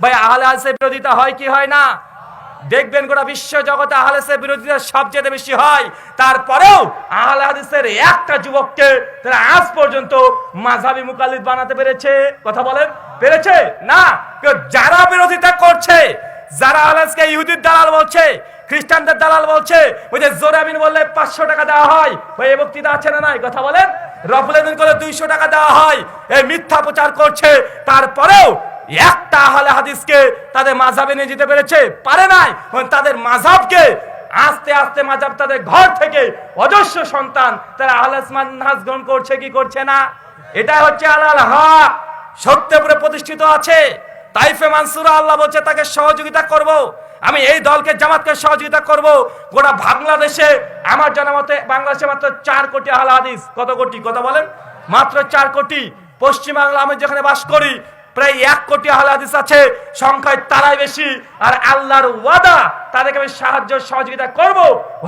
ভাই, আহলে হাদিসের বিরোধিতা হয় কি হয় না? দেখবেন গোটা বিশ্ব জগতে আহলে হাদিসের বিরোধিতা সবচেয়ে বেশি হয়। তারপরেও আহলে হাদিসের একটা যুবককে তারা আজ পর্যন্ত মাঝাবি মুকাল্লিদ বানাতে পেরেছে। কথা বলেন? পেরেছে? না। যারা বিরোধিতা করছে, যারা আহলাসকে ইহুদির দালাল বলছে, খ্রিস্টানদের দালাল বলছে, ওই যে জোরে আমিন বললে পাঁচশো টাকা দেওয়া হয় ওই বক্তৃতা আছে না নাই? কথা বলেন? রফুল করলে দুইশো টাকা দেওয়া হয় এই মিথ্যা প্রচার করছে। তারপরেও একটা আহলে হাদিসকে তাদের মাঝাবে নিয়ে যেতে পেরেছে? পারে নাই। তাদের মাঝাবকে আস্তে আস্তে মাঝাব তাদের ঘর থেকে অজস্র সন্তান তারা আহলে মানহাজ গ্রহণ করছে, কি করছে না? এটা হচ্ছে আলাল হক। সত্যপুরে প্রতিষ্ঠিত আছে। তাইফে মানসুরা আল্লাহ বলছে, তাকে সহযোগিতা করব। আমি এই দলকে, জামাতকে সহযোগিতা করব। গোটা বাংলাদেশে আমার জানা মতে বাংলাদেশে মাত্র চার কোটি আহলে হাদিস। কত কোটি? কথা বলেন। মাত্র চার কোটি। পশ্চিমবাংলা আমি যেখানে বাস করি প্রায় এক কোটি হাদিস আছে, সংখ্যায় তারাই বেশি, আর আল্লাহর ওয়াদা, তাদেরকে আমি সাহায্য, সহযোগিতা করব।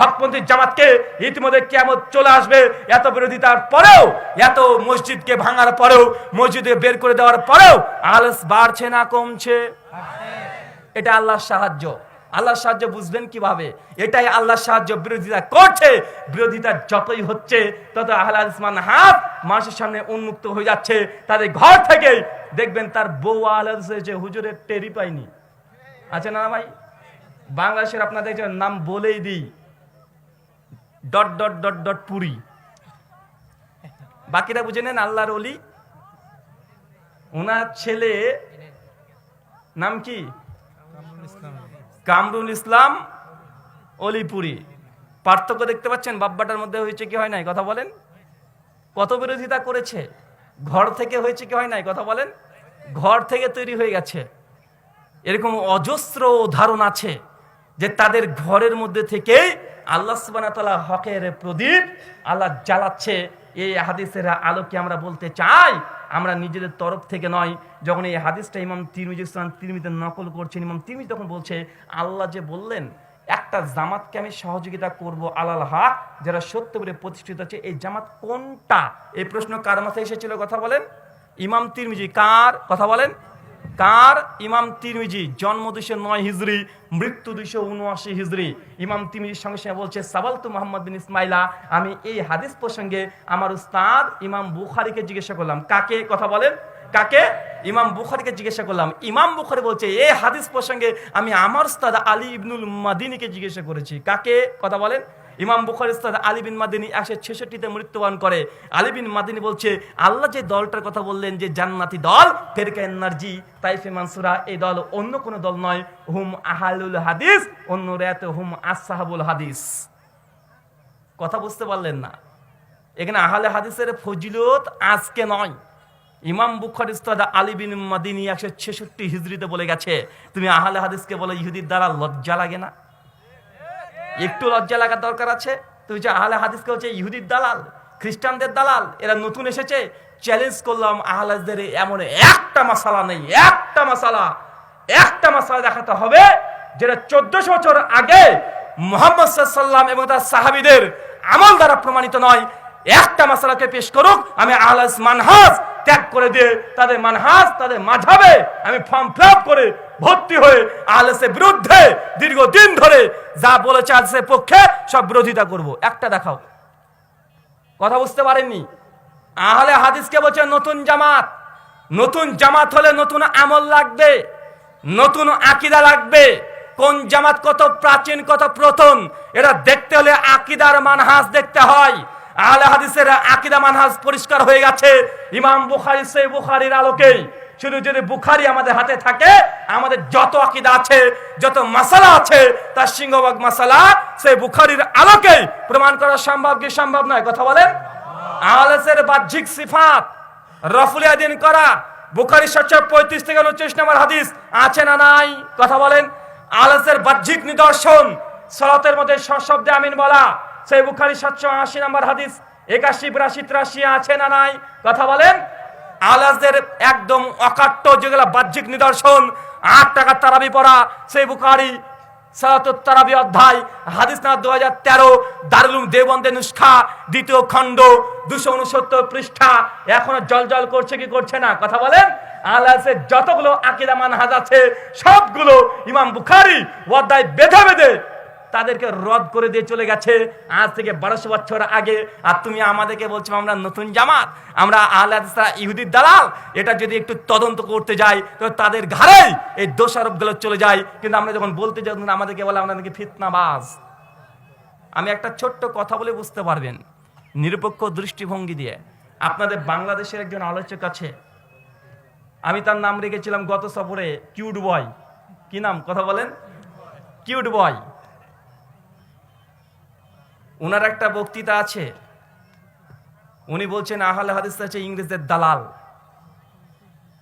হকপন্থী জামাতকে ইতিমধ্যে কেমন চলে আসবে, এত বিরোধিতার পরেও, এত মসজিদকে ভাঙার পরেও মসজিদে বের করে দেওয়ার পরেও, আলস বাড়ছে না, কমছে। এটা আল্লাহর সাহায্য। আল্লাহর সাহায্য বুঝবেন কীভাবে? এটাই আল্লাহর সাহায্য, বিরোধিতা করছে। বিরোধিতা যতই হচ্ছে, তত আহলা হাত মানুষের সামনে উন্মুক্ত হয়ে যাচ্ছে। তাদের ঘর থেকে দেখবেন তার বউ যে হুজুরের টেরি পায়নি। আছে না ভাই? বাংলাদেশের আপনাদের নাম বলেই দিই। Dot dot dot dot, Puri. বাকিটা বুঝে নেন আল্লাহর অলি ওনার ছেলে নাম কি? কামরুল ইসলাম, অলিপুরি। পার্থক্য দেখতে পাচ্ছেন? বাব্বাটার মধ্যে হয়েছে কি, হয় নাই? কথা বলেন। কত বিরোধিতা করেছে? ঘর থেকে হয়েছে কি, হয় নাই? কথা বলেন। ঘর থেকে তৈরি হয়ে গেছে। এরকম অজস্র উদাহরণ আছে যে তাদের ঘরের মধ্যে থেকে আল্লাহ সুবানাতলা হকের প্রদীপ আল্লাহ জ্বালাচ্ছে। এই হাদিসের আলোকে আমরা বলতে চাই আমরা নিজেদের তরফ থেকে নয়, যখন এই হাদিসটা ইমাম তিরমিজ ইসলাম তিরমিতে নকল করছেন, ইমাম তিরমিজ তখন বলছে, আল্লাহ যে বললেন, একটা জামাতকে আমি সহযোগিতা করব আলাল হাক, যারা সত্য বলে প্রতিষ্ঠিত আছে, এই জামাত কোনটা? এই প্রশ্ন কার মাথায় এসেছিল? কথা বলেন। ইমাম তিরমিজি কার? কথা বলেন। কার? ইমাম তিরমিজি জন্ম দুইশো নয় হিজড়ি মৃত্যু দুইশো উনআশি হিজড়ি ইমাম তিরমিজির সঙ্গে সঙ্গে বলছে, সাবালতু মোহাম্মদ বিন ইসমাইলা, আমি এই হাদিস প্রসঙ্গে আমার উস্তাদ ইমাম বুখারিকে জিজ্ঞাসা করলাম, কাকে? কথা বলেন, কাকে? ইমাম বুখারিকে জিজ্ঞাসা করলাম, ইমাম বুখারি বলছে, এই হাদিস প্রসঙ্গে আমি আমার উস্তাদ আলী ইবনুল মাদিনীকে জিজ্ঞাসা করেছি, কাকে? কথা বলেন। ইমাম বুখার উস্তাদ আলী বিন মাদিনী একশো ছেষট্টিতে মৃত্যুবরণ করে। আলী বিন মাদিনী বলছে, আল্লাহ যে দলটার কথা বললেন যে জান্নাতি দল, ফেরকা এনার্জি তাইফে মানসুরা, এই দল অন্য কোনো দল নয়, হুম আহালুল হাদিস, অন্য রেয়াতে হুম আসাহাবুল হাদিস। কথা বুঝতে পারলেন না। এখানে আহলে হাদিসের ফজিলত আজকে নয়। ইমাম বুখার ইস্তাদ আলী বিন মাদিনী একশো ছেষট্টি হিজড়িতে বলে গেছে, তুমি আহলে হাদিসকে বলে, ইহুদির দ্বারা লজ্জা লাগে না? একটু লজ্জা লাগার দরকার আছে। তুই যে আহলে হাদিসকে হচ্ছে ইহুদির দালাল, খ্রিস্টানদের দালাল, এরা নতুন এসেছে চ্যালেঞ্জ করলাম আহলাজদের এমন একটা মশালা নেই, একটা মশালা একটা মশালা দেখাতে হবে যেটা চোদ্দশো বছর আগে মোহাম্মদ সাল্লাম এবং তার সাহাবিদের আমল দ্বারা প্রমাণিত নয়। একটা মশালাকে পেশ করুক, আমি আহলাস মানহাজ ত্যাগ করে দিয়ে তাদের মানহাজ, তাদের মাঝাবে আমি ফর্ম ফিল করে ভর্তি হয়ে আহলেসের বিরুদ্ধে দীর্ঘদিন ধরে যা বলেছে আহলেসের পক্ষে সব বিরোধিতা করব। একটা দেখাও। কথা বুঝতে পারেননি? আহলে হাদিসকে বলছে নতুন জামাত। নতুন জামাত হলে নতুন আমল লাগবে, নতুন আকিদা লাগবে। কোন জামাত কত প্রাচীন, কত প্রথম, এটা দেখতে হলে আকিদার মানহাজ দেখতে হয়। আহলে হাদিসের আকিদা মানহাজ পরিষ্কার হয়ে গেছে। ইমাম বুখারি, সেই বুখারির আলোকেই। শুধু যদি বুখারি আমাদের হাতে থাকে, আমাদের যত আকিদা আছে, যত মাসালা আছে, তার সিংহভাগ মাসালা সেই বুখারির আলোকেই প্রমাণ করা সম্ভব কি সম্ভব নয়? কথা বলেন। আহলেসের বাহ্যিক সিফাত রফুলিয়াদিন করা, বুখারি সাতশো পঁয়ত্রিশ থেকে উনত্রিশ নম্বর হাদিস আছে না নাই? কথা বলেন। আহলেসের বাহ্যিক নিদর্শন, সলাতের মধ্যে সশব্দে আমিন বলা, সেই বুখারি সাতশো আশি নম্বর হাদিস, একাশি, বিরাশি, তিরাশি আছে না নাই? কথা বলেন। আলাসদের একদম অকাট্য যেগুলো বাহ্যিক নিদর্শন, আট টাকার তারাবি পড়া, সেই বুখারি সালাতুত্তারাবি অধ্যায়, হাদিস না দু হাজার তেরো দারুলুম দেবন্দে নুস্খা, দ্বিতীয় খণ্ড, দুশো উনসত্তর পৃষ্ঠা, এখনও জল জল করছে কি করছে না? কথা বলেন? আলাসের যতগুলো আকিদা মানহাজ আছে, সবগুলো ইমাম বুখারি অধ্যায় বেঁধে বেঁধে তাদেরকে রদ করে দিয়ে চলে গেছে। আজ থেকে বারোশো বছর আগে। আর তুমি আমাদেরকে বলছো, আমরা নতুন জামাত, আমরা আল্লাহ ইহুদির দালাল। এটা যদি একটু তদন্ত করতে যাই, তো তাদের ঘাড়েই এই দোষারোপগুলো চলে যায়। কিন্তু আমরা যখন বলতে যাই আমাদেরকে বলে, আমরা নাকি ফিতনাবাজ। আমি একটা ছোট্ট কথা বলে বুঝতে পারবেন। নিরপেক্ষ দৃষ্টিভঙ্গি দিয়ে। আপনাদের বাংলাদেশের একজন আলোচক আছে। আমি তার নাম রেখেছিলাম গত সফরে, কিউট বয়। কি নাম? কথা বলেন। কিউট বয়। ওনার একটা বক্তৃতা আছে। উনি বলছেন, আহলে হাদিস আছে ইংরেজদের দালাল।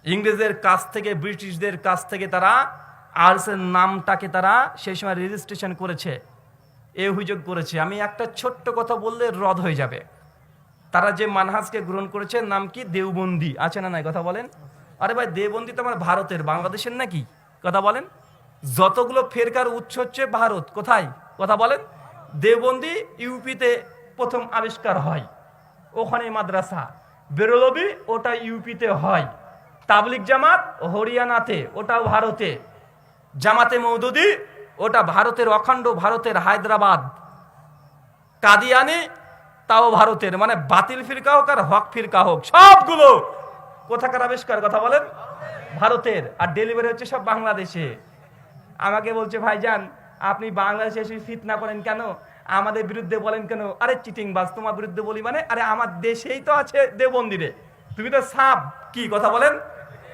ইংরেজদের কাছ থেকে, ব্রিটিশদের কাছ থেকে তারা আর্টসের নামটাকে তারা সেই সময় রেজিস্ট্রেশন করেছে, এ অভিযোগ করেছে। আমি একটা ছোট্ট কথা বললে রদ হয়ে যাবে। তারা যে মানহাজকে গ্রহণ করেছে, নাম কি? দেওবন্দি। আছে না নাই? কথা বলেন। আরে ভাই, দেওবন্দি তো আমার ভারতের, বাংলাদেশের নাকি? কথা বলেন। যতগুলো ফেরকার উৎস হচ্ছে ভারত। কোথায়? কথা বলেন। দেওবন্দি ইউপিতে প্রথম আবিষ্কার হয়। ওখানে মাদ্রাসা। বেরোলবি, ওটা ইউপিতে হয়। তাবলিক জামাত হরিয়ানাতে, ওটাও ভারতে। জামাতে মৌদুদি ওটা ভারতের অখণ্ড, ভারতের হায়দ্রাবাদ। কাদিয়ানি, তাও ভারতের। মানে বাতিল ফিরকা হোক আর হক ফিরকা হোক, সবগুলো। কোথাকার আবিষ্কার, কথা বলেন? ভারতের। আর ডেলিভারি হচ্ছে সব বাংলাদেশে। আমাকে বলছে, ভাইজান, আপনি বাংলাদেশে এসে ফিতনা করেন কেন? আমাদের বিরুদ্ধে বলেন কেন? আরে চিটিং বাস তোমার বিরুদ্ধে বলি মানে? আরে আমার দেশেই তো আছে দেবন্দিরে তুমি তো সাপ, কি কথা বলেন?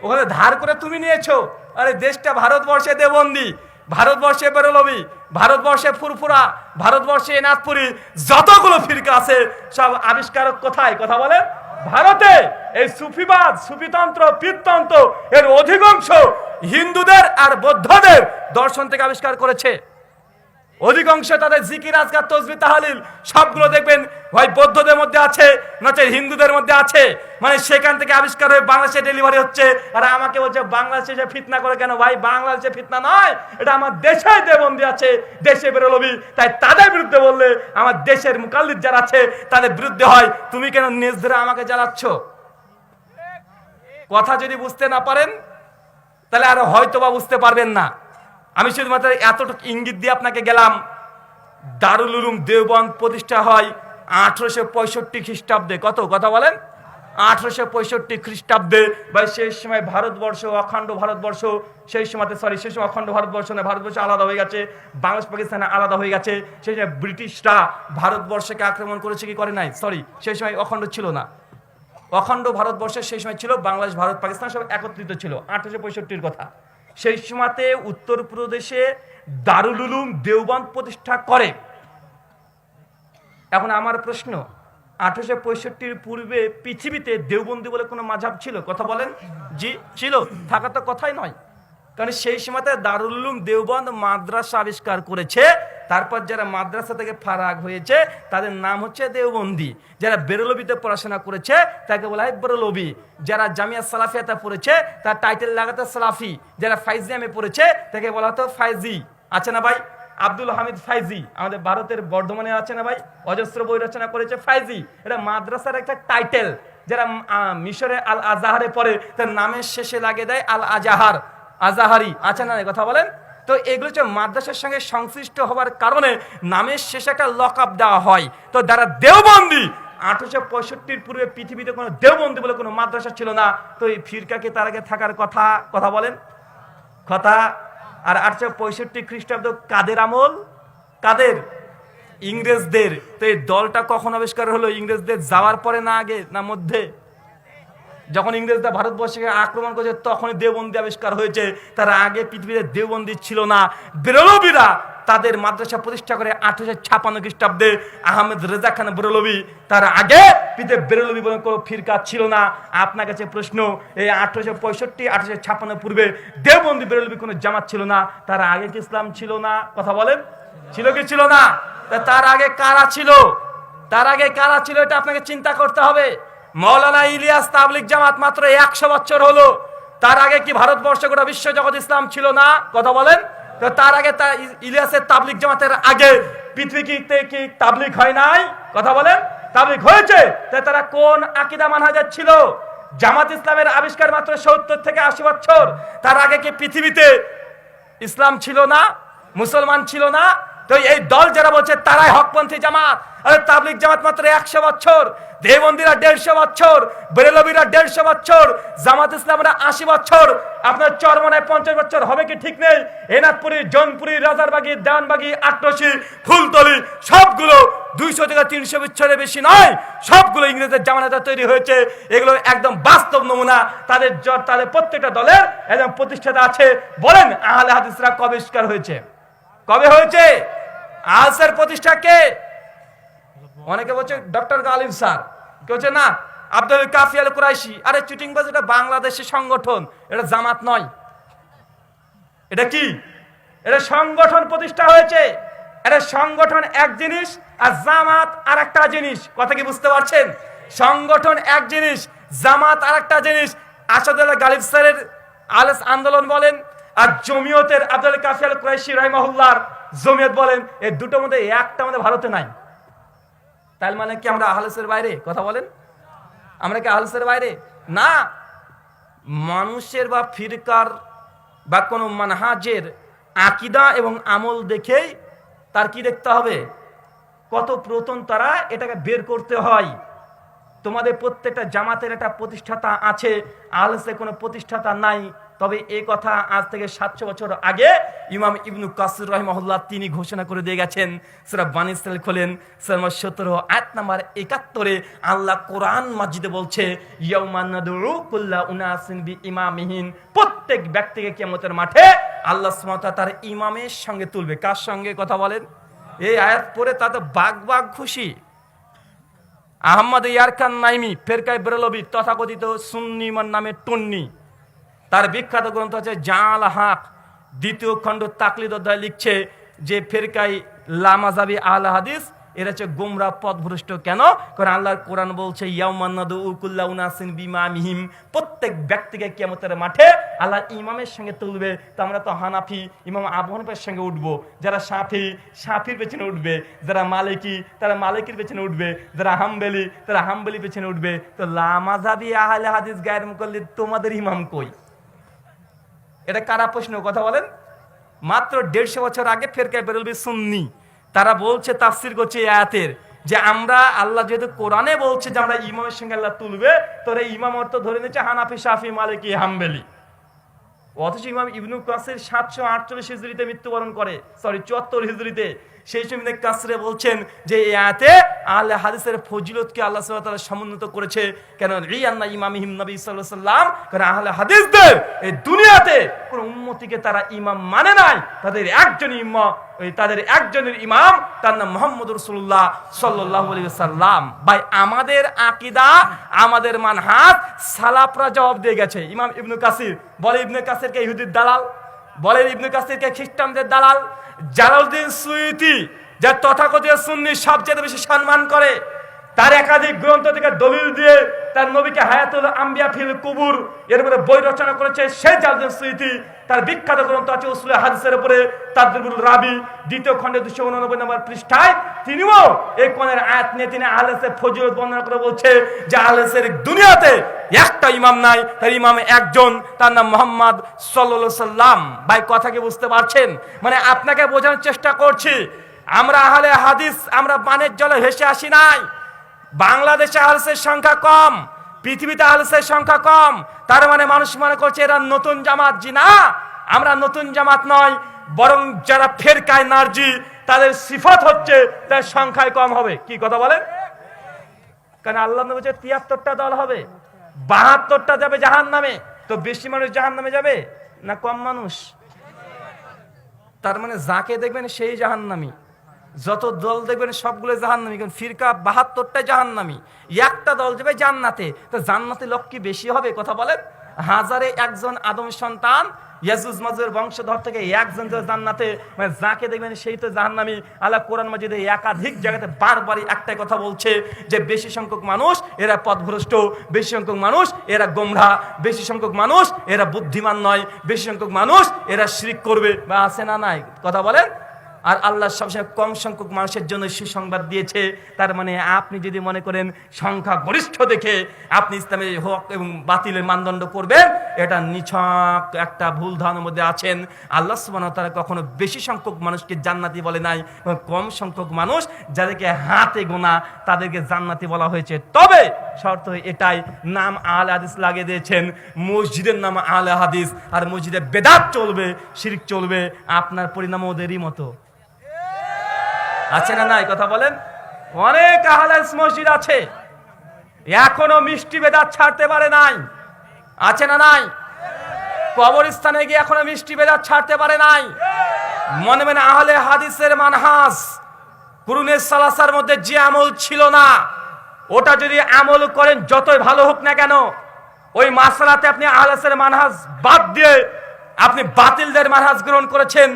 ওখানে ধার করে তুমি নিয়েছো। আরে দেশটা ভারতবর্ষে দেবন্দি, ভারতবর্ষে বেরোলবি, ভারতবর্ষে ফুরফুরা, ভারতবর্ষে এনাথপুরি যতগুলো ফিরকা আছে, সব আবিষ্কারক কোথায়? কথা বলে ভারতে এই সুফিবাদ, সুফিতন্ত্র পীরতন্ত্র এর অধিকাংশ হিন্দুদের আর বৌদ্ধদের দর্শন থেকে আবিষ্কার করেছে। অধিকাংশ তাদের জিকির, আজকার, তসবি, তাহালিল সবগুলো দেখবেন হয় বৌদ্ধদের মধ্যে আছে নচে হিন্দুদের মধ্যে আছে। মানে সেখান থেকে আবিষ্কার হয়ে বাংলাদেশে ডেলিভারি হচ্ছে। আর আমাকে বলছে, বাংলাদেশে ফিতনা করে কেন ভাই? বাংলাদেশে ফিতনা নয়। এটা আমার দেশে দেবন্দি আছে, দেশে বেরোলবি তাই তাদের বিরুদ্ধে বললে আমার দেশের মুকাল্লিদ যারা আছে, তাদের বিরুদ্ধে হয়। তুমি কেন নিজ ধরে আমাকে জ্বালাচ্ছ? কথা যদি বুঝতে না পারেন, তাহলে আর হয়তো বা বুঝতে পারবেন না। আমি শুধুমাত্র এতটুকু ইঙ্গিত দিয়ে আপনাকে গেলাম দারুল উলুম দেওবন্দ প্রতিষ্ঠা হয় আঠারোশো পঁয়ষট্টি খ্রিস্টাব্দে। কত? কথা বলেন? আঠারোশো পঁয়ষট্টি খ্রিস্টাব্দে। বা সেই সময় ভারতবর্ষ অখণ্ড ভারতবর্ষ, সেই সময়তে সরি সেই সময় অখণ্ড ভারতবর্ষ না, ভারতবর্ষ আলাদা হয়ে গেছে, বাংলাদেশ পাকিস্তানে আলাদা হয়ে গেছে, সেই সময় ব্রিটিশরা ভারতবর্ষকে আক্রমণ করেছে কি করে নাই? সরি সেই সময় অখণ্ড ছিল না। অখণ্ড ভারতবর্ষের সেই সময় ছিল বাংলাদেশ, ভারত, পাকিস্তান সব একত্রিত ছিল, আঠারোশো পঁয়ষট্টির কথা। সেই সময়তে উত্তরপ্রদেশে দারুল উলুম দেওবন্দ প্রতিষ্ঠা করে। এখন আমার প্রশ্ন, আঠারোশো পঁয়ষট্টির পূর্বে পৃথিবীতে দেওবন্দি বলে কোনো মাঝাব ছিল? কথা বলেন। জি, ছিল। থাকা তো কথাই নয়। কারণ সেই সময়তে দারুল উলুম দেওবন্দ মাদ্রাসা আবিষ্কার করেছে তারপর যারা মাদ্রাসা থেকে ফারাক হয়েছে, তাদের নাম হচ্ছে দেওবন্দি। যারা বেরলবিতে পড়াশোনা করেছে, তাকে বলা হয় বেরলবি। যারা জামিয়া সালাফিয়াতে পড়েছে, তার টাইটেল লাগাতে সালাফি। যারা ফাইজিয়ামে পড়েছে, তাকে বলা হতো ফাইজি। আছে না ভাই? আব্দুল হামিদ ফাইজি। আমাদের ভারতের বর্ধমানে আছে না ভাই? অজস্র বই রচনা করেছে ফাইজি। এটা মাদ্রাসার একটা টাইটেল যারা মিশরে আল আজাহারে পড়ে, তার নামের শেষে লাগিয়ে দেয় আল আজাহার। আজাহারি আছে না কথা বলেন? তো এগুলো হচ্ছে মাদ্রাসার সঙ্গে সংশ্লিষ্ট হওয়ার কারণে নামের শেষে একটা লক আপ দেওয়া হয়। তো যারা দেওবন্দি, আঠারোশো পঁয়ষট্টির পূর্বে পৃথিবীতে কোনো দেওবন্দি বলে কোনো মাদ্রাসা ছিল না। তো এই ফিরকাকে তার আগে থাকার কথা কথা বলেন। কথা। আর আটশো পঁয়ষট্টি খ্রিস্টাব্দ কাদের আমল? কাদের? ইংরেজদের। তো এই দলটা কখন আবিষ্কার হলো? ইংরেজদের যাওয়ার পরে না আগে, না মধ্যে? যখন ইংরেজরা ভারতবর্ষকে আক্রমণ করেছে, তখনই দেওবন্দি আবিষ্কার হয়েছে। তার আগে পৃথিবীতে দেওবন্দি ছিল না। বেরলবিরা তাদের মাদ্রাসা প্রতিষ্ঠা করে আঠারোশো ছাপান্ন খ্রিস্টাব্দে আহমেদ রেজা খান বেরলবি তার আগে পৃথিবীতে বেরলবি বলে কোনো ফিরকা ছিল না। আপনার কাছে প্রশ্ন, এই আঠারোশো পঁয়ষট্টি, আঠারোশো ছাপান্ন পূর্বে দেওবন্দি বেরলবি কোনো জামাত ছিল না? তার আগে কি ইসলাম ছিল না? কথা বলেন। ছিল কি ছিল না? তার আগে কারা ছিল? তার আগে কারা ছিল এটা আপনাকে চিন্তা করতে হবে। মৌলানা ইলিয়াস তাবলিক জামাত মাত্র একশো বছর হলো। তার আগে কি ভারতবর্ষে গোটা বিশ্ব জগৎ ইসলাম ছিল না? কথা বলেন। তো তার আগে তার ইলিয়াসের তাবলিক জামাতের আগে পৃথিবীতে কি তাবলিক হয় নাই? কথা বলেন। তাবলিক হয়েছে। তো তারা কোন আকিদা মানহাজার ছিল? জামাত ইসলামের আবিষ্কার মাত্র সত্তর থেকে আশি বছর। তার আগে কি পৃথিবীতে ইসলাম ছিল না? মুসলমান ছিল না? এই দল যারা বলছে, তারাই হকপন্থী জামাত। আরে তাবলিক জামাত মাত্র একশো বছর দেবন্দিরা দেড়শো বছর বেরেলবিরা দেড়শো বছর, জামাত ইসলামরা আশি বছর। আপনার চরমনায় পঞ্চাশ বছর, হবে কি ঠিক নেই? এনাথপুরি জনপুরি, রাজারবাগি দেওয়ানবাগি আটরসি, ফুলতলি, সবগুলো দুইশো থেকে তিনশো বছরের বেশি নয়। সবগুলো ইংরেজের জামানাতে তৈরি হয়েছে। এগুলো একদম বাস্তব নমুনা তাদের জ- তাদের প্রত্যেকটা দলের একদম প্রতিষ্ঠাতা আছে। বলেন, আহলে হাদিসরা কবে হয়েছে? কবে হয়েছে? আলসের প্রতিষ্ঠা কে? অনেকে বলছে ডক্টর গালিব স্যার। কেউ বলছে, না, আব্দুল কাফি আল কুরাইশি। আরে, চিটিংবাজ এটা বাংলাদেশের সংগঠন, এটা জামাত নয়। এটা কি? এটা সংগঠন প্রতিষ্ঠা হয়েছে। এটা সংগঠন এক জিনিস আর জামাত আর একটা জিনিস। কথা কি বুঝতে পারছেন? সংগঠন এক জিনিস, জামাত আর একটা জিনিস আসাদুল্লাহ গালিব স্যারের আলেস আন্দোলন বলেন, আর জমিয়তের আব্দুল কাফি আল কুরাইশি রহিমাহুল্লাহর জমিয়ত বলেন এই দুটোর মধ্যে একটা আমাদের ভারতে নাই। তার মানে কি আমরা আহলেসের বাইরে? কথা বলেন। আমরা কি আহলেসের বাইরে? না। মানুষের বা ফিরকার বা কোনো মানহাজের আকিদা এবং আমল দেখেই তার কি দেখতে হবে? কত প্রতন তারা এটাকে বের করতে হয়। তোমাদের প্রত্যেকটা জামাতের একটা প্রতিষ্ঠাতা আছে আহলেসে কোনো প্রতিষ্ঠাতা নাই। তবে এই কথা আজ থেকে সাতশো বছর আগে ইমাম ইবনু কাসির রহমহল্লা তিনি ঘোষণা করে দিয়ে গেছেন। সেরা বানিসাল খোলেন সেরমা সতেরো আট নাম্বার একাত্তরে আল্লাহ কোরআন মাজিদে বলছে উনাসিন বি ইমামিহীন প্রত্যেক ব্যক্তিকে কেমতের মাঠে আল্লাহ সুমাতা তার ইমামের সঙ্গে তুলবে। কার সঙ্গে কথা বলেন? এই আয়াত পরে তাতে বাঘ বাঘ খুশি। আহম্মদ ইয়ারকান নাইমি ফেরকাই বেরলবি, তথাকথিত সুন্নিমান নামে টন্নি। তার বিখ্যাত গ্রন্থ আছে জাল হাক। দ্বিতীয় খণ্ড তাকলিদ অধ্যায় লিখছে যে, ফেরকাই লামাজাবি আল হাদিস, এরা হচ্ছে গোমরা পথভ্রষ্ট কেন? কারণ আল্লাহর কোরআন বলছে বিমা মিহিম। প্রত্যেক ব্যক্তিকে কিয়ামতের মাঠে আল্লাহ ইমামের সঙ্গে তুলবে। তো আমরা তো হানাফি, ইমাম আবু হানিফার সঙ্গে উঠবো। যারা সাফি, সাফির পেছনে উঠবে। যারা মালিকি, তারা মালিকের পেছনে উঠবে। যারা হাম্বেলি, তারা হাম্বেলি পেছনে উঠবে। তো লামাজাবি আহলে হাদিস গায়ের মুকল্লি তোমাদের ইমাম কই? এটা কারা প্রশ্ন, কথা বলেন? মাত্র দেড়শো বছর আগে ফেরকায় বেরোলবি সুন্নি। তারা বলছে, তাফসির করছে আয়াতের যে আমরা আল্লাহ যেহেতু কোরআনে বলছে যে আমরা ইমামের সঙ্গে আল্লাহ তুলবে তোর এই ইমাম অর্থ ধরে নিচ্ছে হানাফি, শাফি, মালিকি, হামবেলি। অথচ ইমাম ইবনু কাসির সাতশো আটচল্লিশ হিজড়িতে মৃত্যুবরণ করে সরি চুয়াত্তর হিজড়িতে। সেই সময় কাসরে বলছেন যে এই আয়াতে আহলে হাদিসের ফজিলতকে আল্লাহ সাল্লাহ তাআলা সমুন্নত করেছে। কেন? রিয়ান্না ইমাম হিম নবী সাল্লাহ সাল্লাম কারণ আহলে হাদিসদের এই দুনিয়াতে কোন উম্মতিকে তারা ইমাম মানে নাই। তাদের একজন ইমাম তাদের একজনের ইমাম, তার নাম মোহাম্মদ রসুল্লাহ সাল্লাহ সাল্লাম ভাই, আমাদের আকিদা, আমাদের মানহাত সালাপরা জবাব দিয়ে গেছে। ইমাম ইবনু কাসির, বলে ইবনু কাসিরকে ইহুদির দালাল। বলে ইবনু কাসিরকে খ্রিস্টানদের দালাল জালালউদ্দিন সুইতি যা তথাকথিত সুন্নি সবচেয়ে বেশি সম্মান করে। তার একাধিক গ্রন্থ থেকে দলিল দিয়ে তার নবীকে হায়াতুল আম্বিয়া ফিল কুবুর, এর উপরে বই রচনা করেছে সেই জালদিন স্মৃতি। তার বিখ্যাত গ্রন্থ আছে উসুল হাদিসের উপরে তাদরিবুল রাবি, দ্বিতীয় খণ্ডে দুশো উননব্বই নম্বর পৃষ্ঠায়। তিনিও এই কোণের আয়াত নিয়ে তিনি আহলেসের ফজিলত বর্ণনা করে বলছে যে আহলেসের দুনিয়াতে একটা ইমাম নাই, তার ইমাম একজন, তার নাম মোহাম্মদ সাল্লাল্লাহু সাল্লাম। ভাই, কথা কি বুঝতে পারছেন? মানে আপনাকে বোঝানোর চেষ্টা করছি, আমরা আহলে হাদিস, আমরা বানের জলে ভেসে আসি নাই। বাংলাদেশে আলসের সংখ্যা কম, পৃথিবীতে আলসের সংখ্যা কম, তার মানে মানুষ মনে করছে এরা নতুন জামাত জি না, আমরা নতুন জামাত নয়, বরং যারা ফেরকায় নার্জি, তাদের সিফত হচ্ছে তার সংখ্যায় কম হবে। কি কথা বলেন? কারণ আল্লাহ বলছে তিয়াত্তরটা দল হবে, বাহাত্তরটা যাবে জাহান নামে তো বেশি মানুষ জাহান নামে যাবে না কম মানুষ? তার মানে যাকে দেখবেন সেই জাহান্নামি। যত দল দেখবেন সবগুলো জাহান্নামি, কারণ ফিরকা বাহাত্তরটাই জাহান্নামি। একটা দল যাবে জান্নাতে। তো জান্নাতে লোক কি বেশি হবে, কথা বলেন? হাজারে একজন আদম সন্তান, ইয়াজুজ মাজুর বংশধর থেকে একজন যে জান্নাতে মানে যাকে দেখবেন সেই তো জাহান্নামী। আল্লাহ কোরআন মাজিদে একাধিক জায়গাতে বারবারই একটাই কথা বলছে যে বেশি সংখ্যক মানুষ এরা পথভ্রষ্ট, বেশি সংখ্যক মানুষ এরা গোমরা, বেশি সংখ্যক মানুষ এরা বুদ্ধিমান নয়, বেশি সংখ্যক মানুষ এরা শিরিক করবে। বা আছে না নাই? কথা বলেন? আর আল্লাহ সবসময় কম সংখ্যক মানুষের জন্য সুসংবাদ দিয়েছে। তার মানে আপনি যদি মনে করেন সংখ্যা গরিষ্ঠ দেখে আপনি ইসলামের হক এবং বাতিলের মানদণ্ড করবেন, এটা নিছক একটা ভুল ধারণার মধ্যে আছেন। আল্লাহ সুবাহ তারা কখনো বেশি সংখ্যক মানুষকে জান্নাতি বলে নাই কম সংখ্যক মানুষ যাদেরকে হাতে গোনা তাদেরকে জান্নাতি বলা হয়েছে। তবে শর্ত এটাই, নাম আল হাদিস লাগিয়ে দিয়েছেন, মসজিদের নাম আল হাদিস। আর মসজিদে বেদাত চলবে, শিরিক চলবে, আপনার পরিণাম ওদেরই মতো। আছে না নাই কথা বলেন? অনেক আহলাস মসজিদ আছে। এখনও মিষ্টি বেদাত ছাড়তে পারে নাই। আছে না নাই? কবরস্থানে গিয়ে এখনও মিষ্টি বেদাত ছাড়তে পারে নাই। মনে মনে আহলে হাদিসের মানহাস কুরুনের সালাসার মধ্যে যে আমল ছিল না, ওটা যদি আমল করেন, যতই ভালো হোক না কেন, ওই মাসালাতে আপনি আহলাসের মানহাস বাদ দিয়ে আপনি বাতিলদের মানহাস গ্রহণ করেছেন,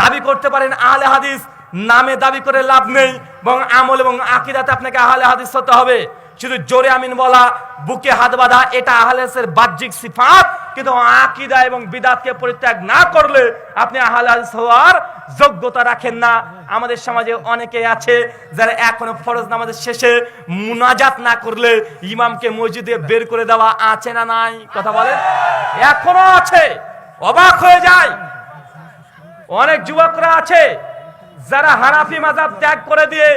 দাবি করতে পারেন আহলে হাদিস নামে দাবি করে লাভ নেই এবং আমল এবং আকিদাতে আপনাকে আহলে হাদিস হতে হবে। শুধু জোরে আমিন বলা, বুকে হাত বাঁধা, এটা আহলেসের বাহ্যিক সিফাত। কিন্তু আকিদা এবং বিদাতকে পরিত্যাগ না করলে আপনি আহলে হাদিস হওয়ার যোগ্যতা রাখেন না। আমাদের সমাজে অনেকে আছে যারা এখনও ফরজ নামাজের শেষে মুনাজাত না করলে ইমামকে মসজিদে বের করে দেওয়া আছে না নাই? কথা বলেন? এখনও আছে। অবাক হয়ে যায়। অনেক যুবকরা আছে যারা হানাফি মাজাব ত্যাগ করে দিয়ে,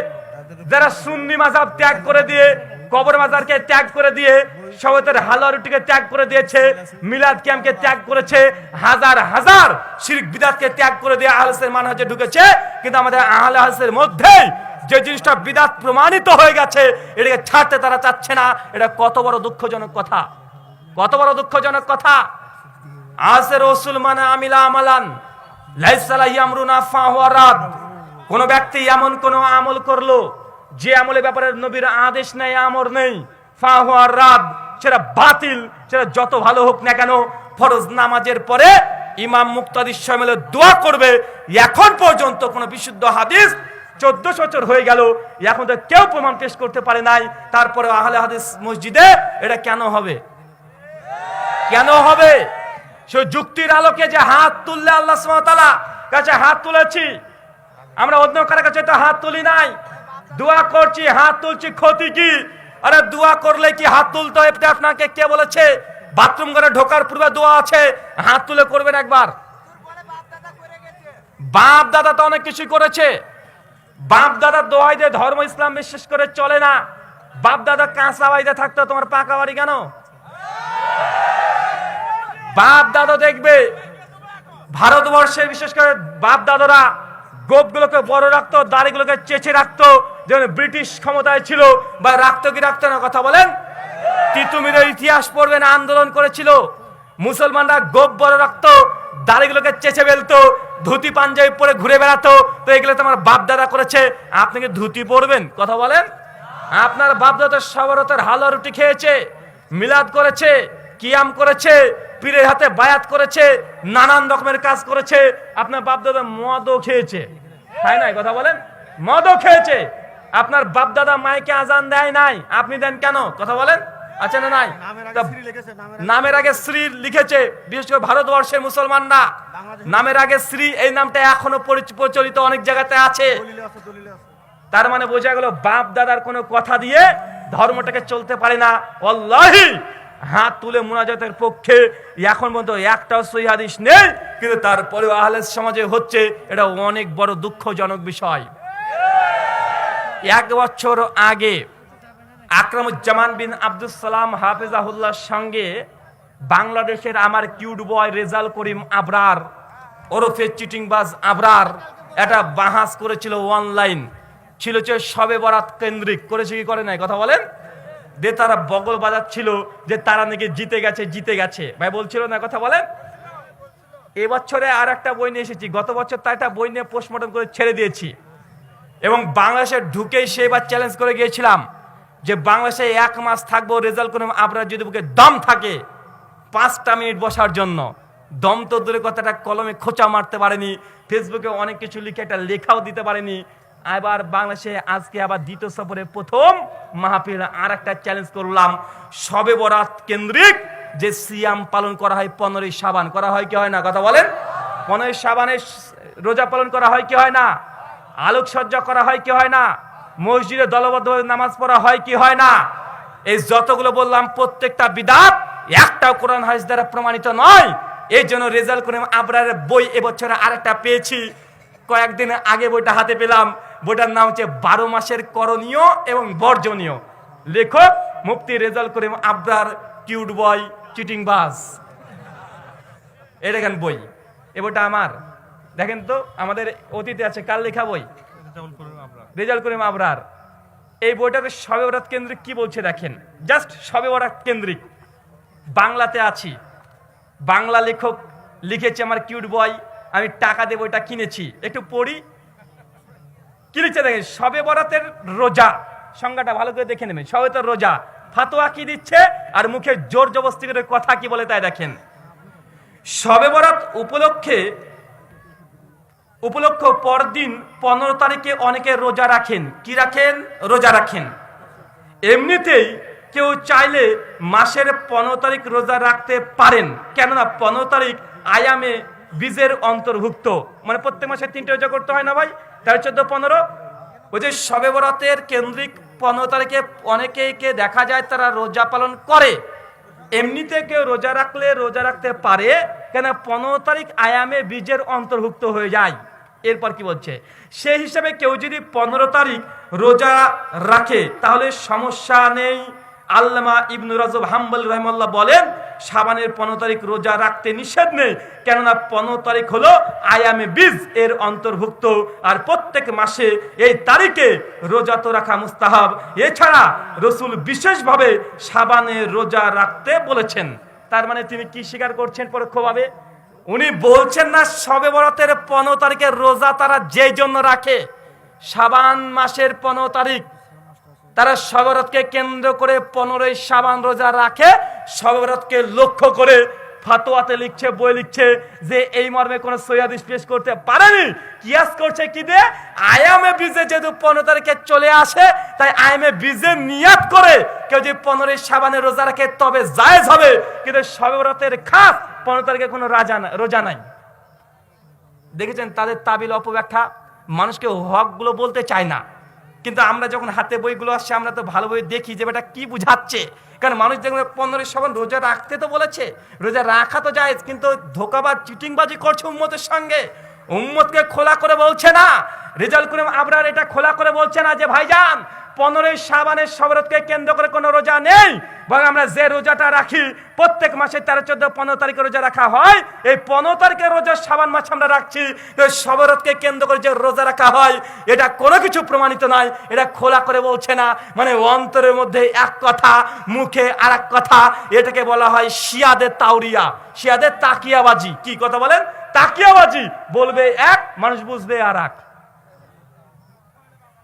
যারা সুন্নি মাজাব ত্যাগ করে দিয়ে, কবর মাজারকে ত্যাগ করে দিয়ে সবেতের হালুয়া রুটিকে ত্যাগ করে দিয়েছে, মিলাদ ক্যাম্পকে ত্যাগ করেছে, হাজার হাজার শিরিক বিদাতকে ত্যাগ করে দিয়ে আহলেসের মানহাজে ঢুকেছে, কিন্তু আমাদের আহলে হাদিসের মধ্যেই যে জিনিসটা বিদাত প্রমাণিত হয়ে গেছে, এটাকে ছাড়তে তারা চাচ্ছে না, এটা কত বড় দুঃখজনক কথা। কত বড় দুঃখজনক কথা। আসে রসুল মানে আমিলা আমালান, লাইসালা ইয়ামরুনা ফাহওয়ারাদ কোন ব্যক্তি এমন কোন আমল করল যে আমলের ব্যাপারে নবীর আদেশ নেই, আমর নেই। ফাহওয়ারাদ সেটা বাতিল, সেটা যত ভালো হোক না কেন, ফরজ নামাজের পরে ইমাম মুক্তাদির মিলে দোয়া করবে, এখন পর্যন্ত কোন বিশুদ্ধ হাদিস চোদ্দ বছর হয়ে গেল, এখন তো কেউ প্রমাণ পেশ করতে পারে নাই, তারপরে আহলে হাদিস মসজিদে এটা কেন হবে? কেন হবে? সে যুক্তির আলোকে যে হাত তুললে আল্লাহ কাছে হাত তুলেছি আমরা অন্য কারও কাছে তো হাত তুলি নাই। দোয়া করছি, হাত তুলছি, ক্ষতি কি? আরে দোয়া করলে কি হাত তুলতে হয়? আপনাকে কে বলেছে? বাথরুম ঘরে ঢোকার পূর্বে দোয়া আছে। হাত তুলে করবেন একবার। বাপ দাদা তো অনেক কিছু করেছে। বাপ দাদা দোয়াই দিয়ে ধর্ম ইসলাম বিশ্বাস করে চলে না। বাপ দাদা কাঁচা বাড়িতে থাকতো, তোমার পাকা বাড়ি কেন? বাপ দাদা দেখবে ভারতবর্ষের বিশেষ করে বাপ দাদারা গোপগুলোকে বড় রাখতো, দাড়িগুলোকে চেঁচে রাখতো যেমন ব্রিটিশ ক্ষমতায় ছিল বা রাখতো কি রাখতো না কথা বলেন? তিতুমিরের ইতিহাস পড়বেন আন্দোলন করেছিল। মুসলমানরা গোপ বড় রাখতো, দাড়িগুলোকে চেঁচে ফেলতো, ধুতি পাঞ্জাবি পরে ঘুরে বেড়াতো। তো এগুলো তোমার বাপ দাদা করেছে, আপনি কি ধুতি পরবেন? কথা বলেন? আপনার বাপ দাদা সবরতের হালুয়া রুটি খেয়েছে, মিলাদ করেছে, কিয়াম করেছে পীরের হাতে বায়াত করেছে নানান রকমের কাজ করেছে আপনার বাপ দাদা মদও খেয়েছে। তাই নাই কথা বলেন? মদও খেয়েছে। আপনার বাপ দাদা মাইকে আজান দেয় নাই। আপনি দেন কেন? কথা বলেন? আচ্ছা না নাই? নামের আগে শ্রী লিখেছে বিশেষ করে ভারতবর্ষের মুসলমানরা। নামের আগে শ্রী এই নামটা এখনও পরিচ- প্রচলিত অনেক জায়গাতে আছে। তার মানে বোঝা গেল বাপ দাদার কোনো কথা দিয়ে ধর্মটাকে চলতে পারে না। অল্লাহি হাত তুলে মোনাজাতের পক্ষে এখন পর্যন্ত একটাও সহি হাদিস নেই, কিন্তু তারপরেও আহলে সমাজে হচ্ছে এটা অনেক বড় দুঃখজনক বিষয়। এক বছর আগে আকরামুজ্জামান বিন আব্দুল সালাম হাফেজাহুল্লাহর সঙ্গে বাংলাদেশের আমার কিউট বয় রেজাল করিম আবরার, ওরফে চিটিংবাজ আবরার একটা বাহাস করেছিল অনলাইন ছিল সবে বরাত কেন্দ্রিক। করেছে কি, করে নাই? কথা বলেন। যে তারা বগল বাজাচ্ছিল, যে তারা নাকি জিতে গেছে জিতে গেছে। ভাই, বলছিল না কথা বলেন? এবছরে আর একটা বই নিয়ে এসেছি। গত বছর তার একটা বই নিয়ে পোস্টমর্টম করে ছেড়ে দিয়েছি। এবং বাংলাদেশে ঢুকেই সেবার চ্যালেঞ্জ করে গিয়েছিলাম যে বাংলাদেশে এক মাস থাকব রেজাল্ট করে আপনার যদি বুকে দম থাকে পাঁচটা মিনিট বসার জন্য। দম তো দূরে কথাটা কলমে খোঁচা মারতে পারেনি। ফেসবুকে অনেক কিছু লিখে একটা লেখাও দিতে পারেনি। এবার বাংলাদেশে আজকে আবার দ্বিতীয় সফরে প্রথম মাহফিল আর একটা চ্যালেঞ্জ করলাম। সবে বরাত কেন্দ্রিক যে সিয়াম পালন করা হয় পনেরোই সাবান করা হয় কি হয় না? কথা বলেন। পনেরোই সাবানের রোজা পালন করা হয় কি হয় না? আলোকসজ্জা করা হয় কি হয় না? মসজিদে দলবদ্ধভাবে নামাজ পড়া হয় কি হয় না? এই যতগুলো বললাম, প্রত্যেকটা বিদাত একটাও কোরআন হাদিস দ্বারা প্রমাণিত নয়। এই জন্য রেজাল্ট করে আবরারের বই এবছরে আরেকটা পেয়েছি। কয়েকদিন আগে বইটা হাতে পেলাম। বইটার নাম হচ্ছে বারো মাসের করণীয় এবং বর্জনীয়। লেখক মুফতি রেজাল্ট করে আবরার কিউট বয় চিটিং বাস। দেখেন বই। এ বইটা আমার। দেখেন তো আমাদের অতীতে আছে কাল লেখা বই? রেজাল্ট করিম আবরার। এই বইটাতে সবে বরাত কেন্দ্রিক কি বলছে দেখেন? জাস্ট সবে বরাত কেন্দ্রিক। বাংলাতে আছি। বাংলা লেখক লিখেছে আমার কিউট বয় আমি টাকা দিয়ে বইটা কিনেছি। একটু পড়ি। কি লিখছে দেখেন? সবে বরাতের রোজা। সংজ্ঞাটা ভালো করে দেখে নেবেন। সবে তো রোজা। ফাতোয়া কি দিচ্ছে? আর মুখে জোর জবস্তি করে কথা কি বলে তাই দেখেন। সবে বরাত উপলক্ষে, উপলক্ষ পরদিন পনেরো তারিখে অনেকে রোজা রাখেন। কি রাখেন? রোজা রাখেন। এমনিতেই কেউ চাইলে মাসের পনেরো তারিখ রোজা রাখতে পারেন। কেননা পনেরো তারিখ আয়ামে বীজের অন্তর্ভুক্ত। মানে প্রত্যেক মাসে তিনটে রোজা করতে হয় না ভাই? তেরো চোদ্দ, পনেরো? ওই যে সবে বরাতের কেন্দ্রিক পনেরো তারিখে অনেকেইকে দেখা যায় তারা রোজা পালন করে। এমনিতে কেউ রোজা রাখলে রোজা রাখতে পারে কেন পনেরো তারিখ আয়ামে বীজের অন্তর্ভুক্ত হয়ে যায়। এরপর কি বলছে? সেই হিসাবে কেউ যদি পনেরো তারিখ রোজা রাখে, তাহলে সমস্যা নেই। আল্লামা ইবনু রাজব হাম্বল রহমাল্লাহ বলেন, সাবানের পনেরো তারিখ রোজা রাখতে নিষেধ নেই, কেননা পনেরো তারিখ হলো আয়ামে বীজ এর অন্তর্ভুক্ত, আর প্রত্যেক মাসে এই তারিখে রোজা তো রাখা মুস্তাহাব। এছাড়া রসুল বিশেষভাবে সাবানে রোজা রাখতে বলেছেন। তার মানে তিনি কি স্বীকার করছেন পরোক্ষভাবে? উনি বলছেন না, সবে বরাতের পনেরো তারিখের রোজা তারা যেই জন্য রাখে, সাবান মাসের পনেরো তারিখ তারা সবরতকে কেন্দ্র করে পনেরোই সাবান রোজা রাখে। সবরতকে লক্ষ্য করে ফাতোয়াতে লিখছে, বই লিখছে যে এই মর্মে কোনো সৈয়াদিস পেশ করতে পারেনি। কিয়াস করছে কি দে আয়ামে বীজে যেহেতু পনেরো তারিখে চলে আসে, তাই আয়ামে বীজে নিয়াত করে কেউ যদি পনেরোই সাবানে রোজা রাখে তবে জায়েজ হবে। কিন্তু সবরতের খাস পনেরো তারিখে কোনো রাজা রোজা নাই। দেখেছেন তাদের তাবিল অপব্যাখ্যা? মানুষকে হকগুলো বলতে চায় না। কিন্তু আমরা যখন হাতে বইগুলো আসছে, আমরা তো ভালো বই দেখি যে এটা কি বুঝাচ্ছে। কারণ মানুষ দেখুন পনেরো সবান রোজা রাখতে তো বলেছে, রোজা রাখা তো যায় কিন্তু ধোকাবাদ চিটিংবাজি করছে উন্মতের সঙ্গে। উম্মতকে খোলা করে বলছে না। রেজাল্ট করে আবরার এটা খোলা করে বলছে না যে, ভাইজান, পনেরোই সাবানের সবরতকে কেন্দ্র করে কোনো রোজা নেই। বরং আমরা যে রোজাটা রাখি, প্রত্যেক মাসে তেরো, চোদ্দ, পনেরো তারিখে রোজা রাখা হয়। এই পনেরো তারিখের রোজা সাবান মাস আমরা রাখছি। সবরতকে কেন্দ্র করে যে রোজা রাখা হয়, এটা কোনো কিছু প্রমাণিত নয়। এটা খোলা করে বলছে না। মানে অন্তরের মধ্যে এক কথা, মুখে আর কথা। এটাকে বলা হয় শিয়াদের তাউরিয়া শিয়াদের তাকিয়াবাজি। কি কথা বলেন? তাকিয়াবাজি। বলবে এক, মানুষ বুঝবে আর এক।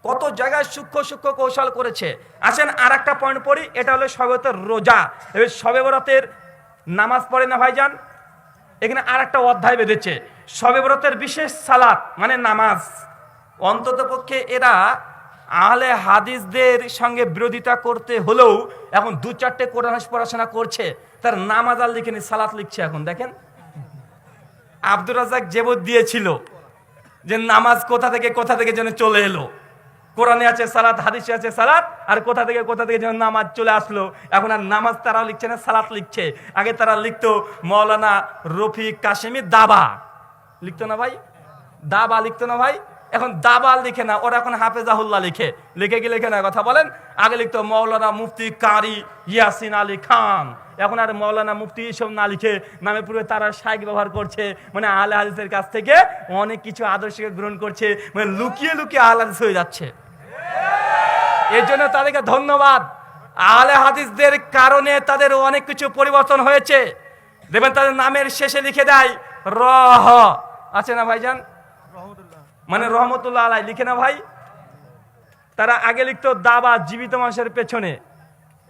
কত জায়গায় সূক্ষ্ম সূক্ষ্ম কৌশল করেছে। আসেন আর একটা পয়েন্ট পড়ি, এটা হলো সবেবতের রোজা। এবার সবে বরাতের নামাজ পড়ে না ভাইজান? এখানে আর একটা অধ্যায় বেঁধেছে। সবে বরাতের বিশেষ সালাত মানে নামাজ। অন্তত পক্ষে এরা আহলে হাদিসদের সঙ্গে বিরোধিতা করতে হলেও এখন দু চারটে কোরআন পড়াশোনা করছে। তার নামাজ আর লিখেনি সালাত লিখছে এখন, দেখেন। আব্দুর রাজাক জেবত দিয়েছিল যে নামাজ কোথা থেকে কোথা থেকে যেন চলে এলো। কোরআনে আছে সালাত, হাদিসে আছে সালাত, আর কোথা থেকে কোথা থেকে যেন নামাজ চলে আসলো। এখন আর নামাজ তারাও লিখছে না, সালাত লিখছে। আগে তারা লিখতো মৌলানা রফিক কাশেমি দাবা। লিখতো না ভাই? দাবা লিখতো না ভাই? এখন দাবা লিখে না, ওরা এখন হাফেজাহুল্লাহ লিখে। লিখে কি লিখে না কথা বলেন? আগে লিখতো মৌলানা মুফতি কারি ইয়াসিন আলী খান। এখন আর মৌলানা মুফতি এসব না লিখে নামে পূর্বে তারা শাইক ব্যবহার করছে। মানে আহলে হাদিসের কাছ থেকে অনেক কিছু আদর্শকে গ্রহণ করছে মানে লুকিয়ে লুকিয়ে আহলে হাদিস হয়ে যাচ্ছে। এর জন্য তাদেরকে ধন্যবাদ। আহলে হাদিসদের কারণে তাদের অনেক কিছু পরিবর্তন হয়েছে। দেখবেন তাদের নামের শেষে লিখে দেয়, রহ। আছে না ভাইজান? মানে রহমতুল্লাহ আলাই, লিখে না ভাই? তারা আগে লিখতো, দাবা জীবিত মানুষের পেছনে।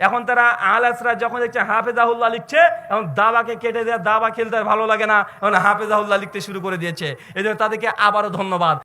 এখন তারা আলাসরা যখন দেখছে হাফেজাহুল্লাহ লিখছে, এখন দাবাকে কেটে দেওয়া দাবা খেলতে আর ভালো লাগে না। এখন হাফেজাহুল্লাহ লিখতে শুরু করে দিয়েছে। এই তাদেরকে আবারও ধন্যবাদ।